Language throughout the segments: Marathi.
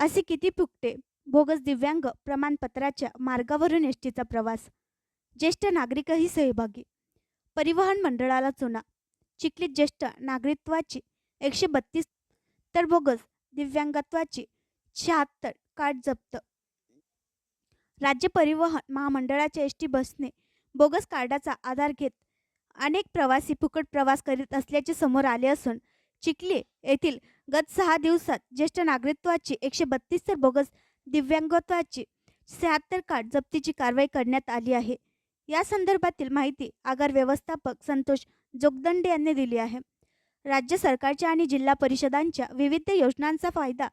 असे किती फुकटे? बोगस दिव्यांग प्रमाणपत्राच्या मार्गावरून एस टीचा प्रवास. ज्येष्ठ नागरिकही सहभागी. परिवहन मंडळाला चुना. चिखलीत ज्येष्ठ नागरिकत्वाची एकशे बत्तीस तर बोगस दिव्यांगत्वाची शहात्तर कार्ड जप्त. राज्य परिवहन महामंडळाच्या एस टी बसने बोगस कार्डाचा आधार घेत अनेक प्रवासी फुकट प्रवास करीत असल्याचे समोर आले असून चिखली येथील गत सहा दिवसात ज्येष्ठ नागरिकत्वाची एकशे बत्तीस तर बोगस दिव्यांगत्वाची शहात्तर कार्ड जप्तीची कारवाई करण्यात आली आहे. या संदर्भातील माहिती आगार व्यवस्थापक संतोष जोगदंडे यांनी दिली आहे. राज्य सरकारच्या आणि जिल्हा परिषदांच्या विविध योजनांचा फायदा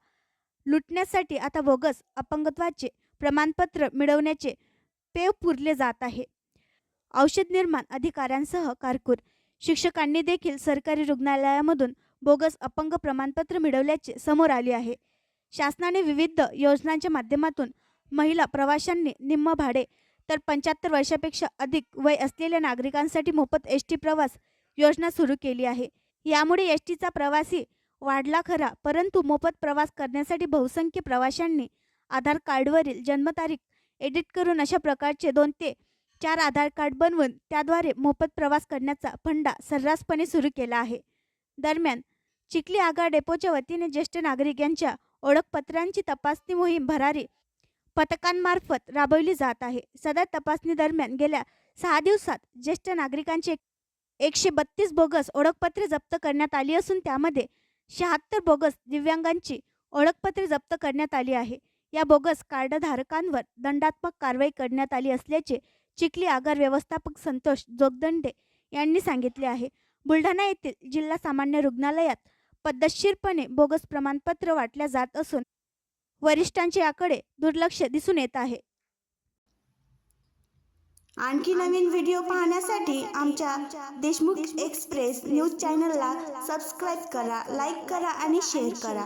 लुटण्यासाठी आता बोगस अपंगत्वाचे प्रमाणपत्र मिळवण्याचे पेव पुरले जात आहे. औषध निर्माण अधिकाऱ्यांसह कारकूर शिक्षकांनी देखील सरकारी रुग्णालयामधून बोगस अपंग प्रमाणपत्र मिळवल्याचे समोर आले आहे. शासनाने विविध योजनांच्या माध्यमातून महिला प्रवाशांनी निम्म भाडे तर पंच्याहत्तर वर्षापेक्षा अधिक वय असलेल्या नागरिकांसाठी मोफत एस टी प्रवास योजना सुरू केली आहे. यामुळे एस टीचा प्रवासी वाढला खरा परंतु मोफत प्रवास करण्यासाठी बहुसंख्य प्रवाशांनी आधार कार्डवरील जन्मतारीख एडिट करून अशा प्रकारचे दोन ते चार आधार कार्ड बनवून त्याद्वारे मोफत प्रवास करण्याचा फंडा सर्रासपणे सुरू केला आहे. दरम्यान चिखली आगार डेपोच्या वतीने ज्येष्ठ नागरिक यांच्या ओळखपत्रांची तपासणी मोहीम भरारी पथकांमार्फत राबवली जात आहे. सदर तपासणी दरम्यान गेल्या सहा दिवसात ज्येष्ठ नागरिकांची एकशे बत्तीस बोगस ओळखपत्रे जप्त करण्यात आली असून त्यामध्ये शहात्तर बोगस दिव्यांगांची ओळखपत्रे जप्त करण्यात आली आहे. या बोगस कार्डधारकांवर दंडात्मक कारवाई करण्यात आली असल्याचे चिखली आगार व्यवस्थापक संतोष जोगदंडे यांनी सांगितले आहे. बुलढाणा येथील जिल्हा सामान्य रुग्णालयात पद्धतशीरपणे बोगस प्रमाणपत्र वाटल्या जात असून वरिष्ठांचे याकडे दुर्लक्ष दिसून येत आहे. आणखी नवीन व्हिडिओ पाहण्यासाठी आमच्या देशमुख एक्सप्रेस न्यूज चॅनलला सबस्क्राईब करा लाईक करा आणि शेअर करा.